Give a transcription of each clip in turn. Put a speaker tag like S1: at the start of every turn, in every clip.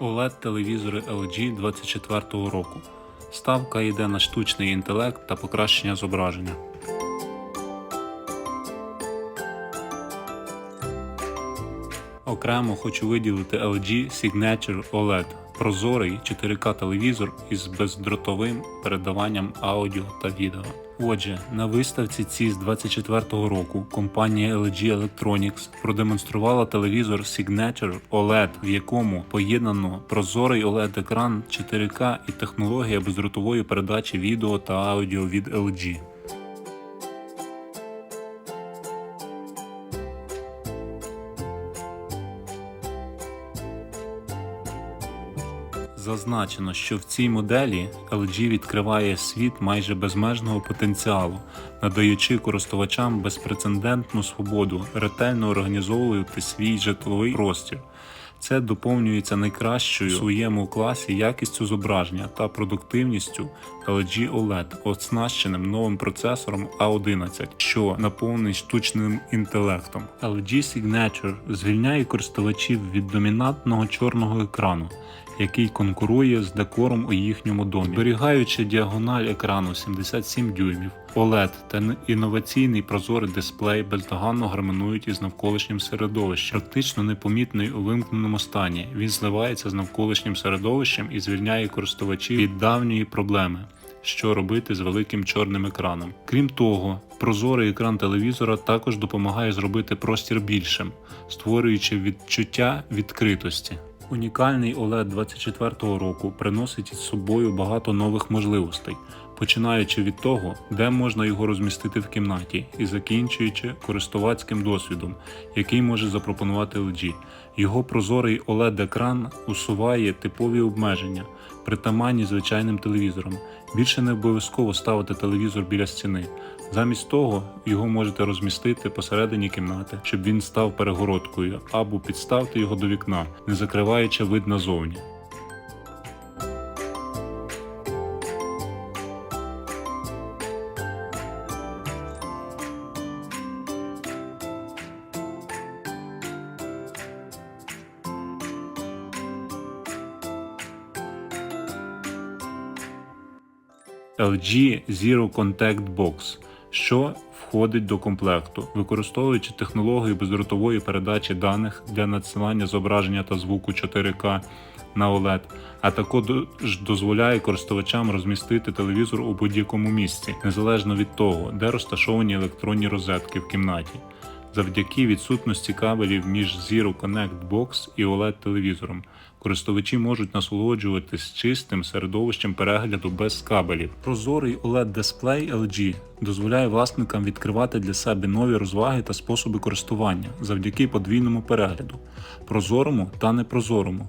S1: OLED-телевізори LG 24 року. Ставка йде на штучний інтелект та покращення зображення. Окремо хочу виділити LG Signature OLED прозорий 4К телевізор із бездротовим передаванням аудіо та відео. Отже, на виставці CIS 24 року компанія LG Electronics продемонструвала телевізор Signature OLED, в якому поєднано прозорий OLED-екран 4К і технологія бездротової передачі відео та аудіо від LG. Зазначено, що в цій моделі LG відкриває світ майже безмежного потенціалу, надаючи користувачам безпрецедентну свободу ретельно організовувати свій житловий простір. Це доповнюється найкращою в своєму класі якістю зображення та продуктивністю LG OLED, оснащеним новим процесором A11, що наповнений штучним інтелектом. LG Signature звільняє користувачів від домінантного чорного екрану який конкурує з декором у їхньому домі, зберігаючи діагональ екрану 77 дюймів, OLED та інноваційний прозорий дисплей бездоганно гармонують із навколишнім середовищем, практично непомітний у вимкненому стані. Він зливається з навколишнім середовищем і звільняє користувачів від давньої проблеми. Що робити з великим чорним екраном. Крім того, прозорий екран телевізора також допомагає зробити простір більшим, створюючи відчуття відкритості. Унікальний OLED 24 року приносить із собою багато нових можливостей, починаючи від того, де можна його розмістити в кімнаті, і закінчуючи користувацьким досвідом, який може запропонувати LG. Його прозорий OLED-екран усуває типові обмеження, притаманні звичайним телевізорам. Більше не обов'язково ставити телевізор біля стіни. Замість того його можете розмістити посередині кімнати, щоб він став перегородкою, або підставити його до вікна, не закриваючи вид назовні. LG Zero Contact Box, що входить до комплекту, використовуючи технологію бездротової передачі даних для надсилання зображення та звуку 4К на OLED, а також дозволяє користувачам розмістити телевізор у будь-якому місці, незалежно від того, де розташовані електронні розетки в кімнаті. Завдяки відсутності кабелів між Zero Connect Box і OLED телевізором користувачі можуть насолоджуватись чистим середовищем перегляду без кабелів. Прозорий oled дисплей LG дозволяє власникам відкривати для себе нові розваги та способи користування завдяки подвійному перегляду, прозорому та непрозорому.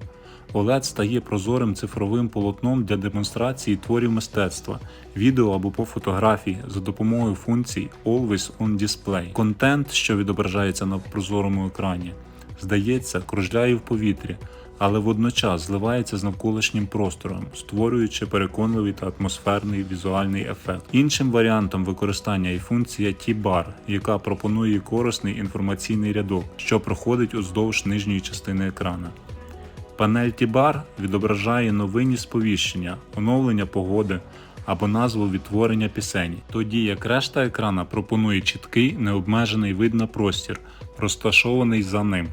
S1: OLED стає прозорим цифровим полотном для демонстрації творів мистецтва, відео або по фотографії за допомогою функцій Always on Display. Контент, що відображається на прозорому екрані, здається, кружляє в повітрі, але водночас зливається з навколишнім простором, створюючи переконливий та атмосферний візуальний ефект. Іншим варіантом використання є функція T-Bar, яка пропонує корисний інформаційний рядок, що проходить уздовж нижньої частини екрана. Панель T-Bar відображає новинні сповіщення, оновлення погоди або назву відтворення пісень, тоді як решта екрана пропонує чіткий необмежений вид на простір, розташований за ним.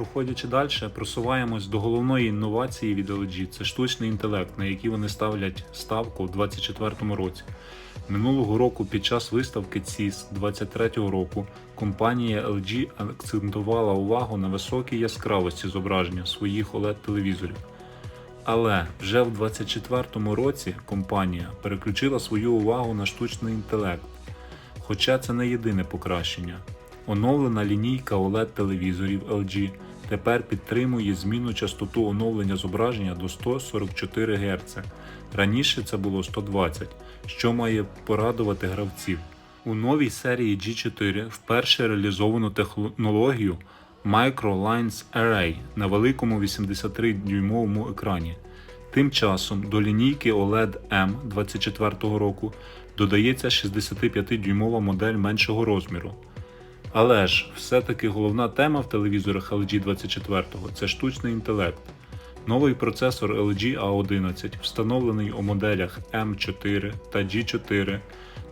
S1: Проходячи далі, просуваємось до головної інновації від LG – це штучний інтелект, на який вони ставлять ставку у 2024 році. Минулого року під час виставки CIS 2023 року компанія LG акцентувала увагу на високій яскравості зображення своїх OLED-телевізорів. Але вже в 2024 році компанія переключила свою увагу на штучний інтелект. Хоча це не єдине покращення. Оновлена лінійка OLED-телевізорів LG тепер підтримує змінну частоту оновлення зображення до 144 Гц. Раніше це було 120, що має порадувати гравців. У новій серії G4 вперше реалізовано технологію Micro Lines Array на великому 83-дюймовому екрані. Тим часом до лінійки OLED M 24 року додається 65-дюймова модель меншого розміру. Але ж все-таки головна тема в телевізорах LG 24 це штучний інтелект. Новий процесор LG A11, встановлений у моделях M4 та G4,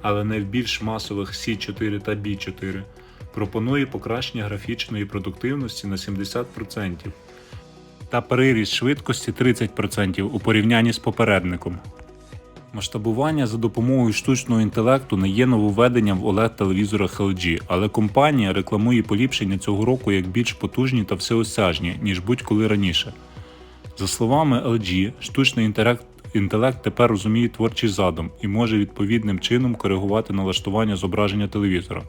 S1: але не в більш масових C4 та B4, пропонує покращення графічної продуктивності на 70% та приріст швидкості 30% у порівнянні з попередником. Масштабування за допомогою штучного інтелекту не є нововведенням в OLED-телевізорах LG, але компанія рекламує поліпшення цього року як більш потужні та всеосяжні, ніж будь-коли раніше. За словами LG, штучний інтелект, інтелект тепер розуміє творчий задум і може відповідним чином коригувати налаштування зображення телевізора.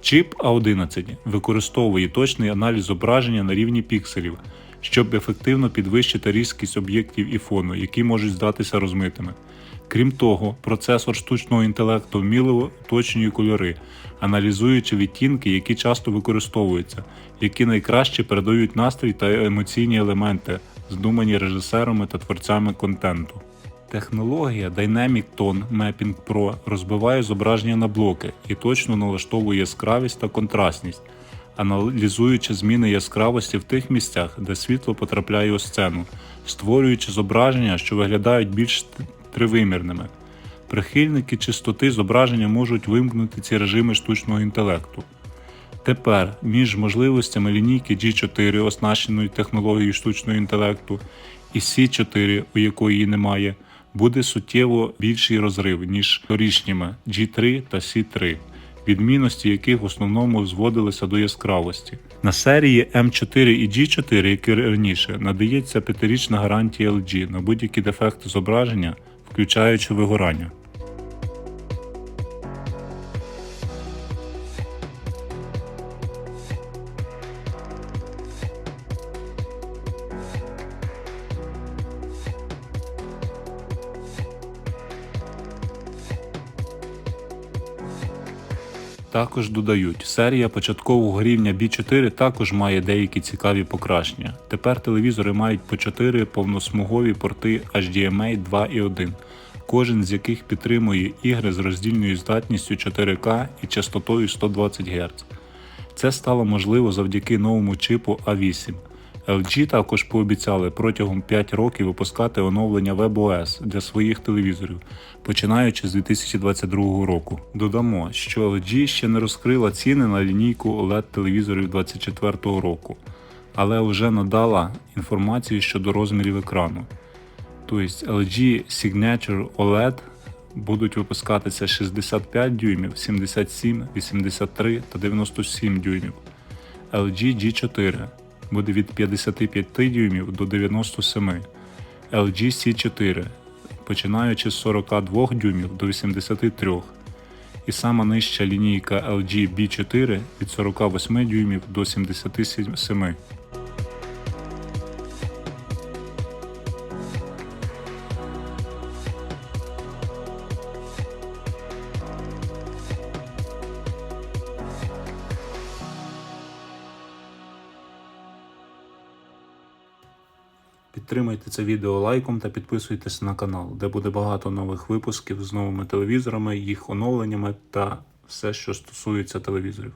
S1: Чіп A11 використовує точний аналіз зображення на рівні пікселів, щоб ефективно підвищити різкість об'єктів і фону, які можуть здатися розмитими. Крім того, процесор штучного інтелекту вміло уточнює кольори, аналізуючи відтінки, які часто використовуються, які найкраще передають настрій та емоційні елементи, здумані режисерами та творцями контенту. Технологія Dynamic Tone Mapping Pro розбиває зображення на блоки і точно налаштовує яскравість та контрастність, аналізуючи зміни яскравості в тих місцях, де світло потрапляє у сцену, створюючи зображення, що виглядають більш тривимірними. Прихильники чистоти зображення можуть вимкнути ці режими штучного інтелекту. Тепер між можливостями лінійки G4, оснащеної технологією штучного інтелекту, і C4, у якої немає, буде суттєво більший розрив, ніж торішніми G3 та C3, відмінності яких в основному зводилися до яскравості. На серії М4 і G4, як і раніше, надається п'ятирічна гарантія LG на будь-які дефекти зображення, включаючи вигорання. Також додають, серія початкового рівня B4 також має деякі цікаві покращення. Тепер телевізори мають по 4 повносмугові порти HDMI 2 і 1, кожен з яких підтримує ігри з роздільною здатністю 4К і частотою 120 Гц. Це стало можливо завдяки новому чипу A8. LG також пообіцяли протягом 5 років випускати оновлення WebOS для своїх телевізорів, починаючи з 2022 року. Додамо, що LG ще не розкрила ціни на лінійку OLED телевізорів 2024 року, але вже надала інформацію щодо розмірів екрану. Тобто LG Signature OLED будуть випускатися 65 дюймів, 77, 83 та 97 дюймів. LG G4 буде від 55 дюймів до 97, LG C4 починаючи з 42 дюймів до 83, і сама нижча лінійка LG B4 від 48 дюймів до 77. Підтримайте це відео лайком та підписуйтесь на канал, де буде багато нових випусків з новими телевізорами, їх оновленнями та все, що стосується телевізорів.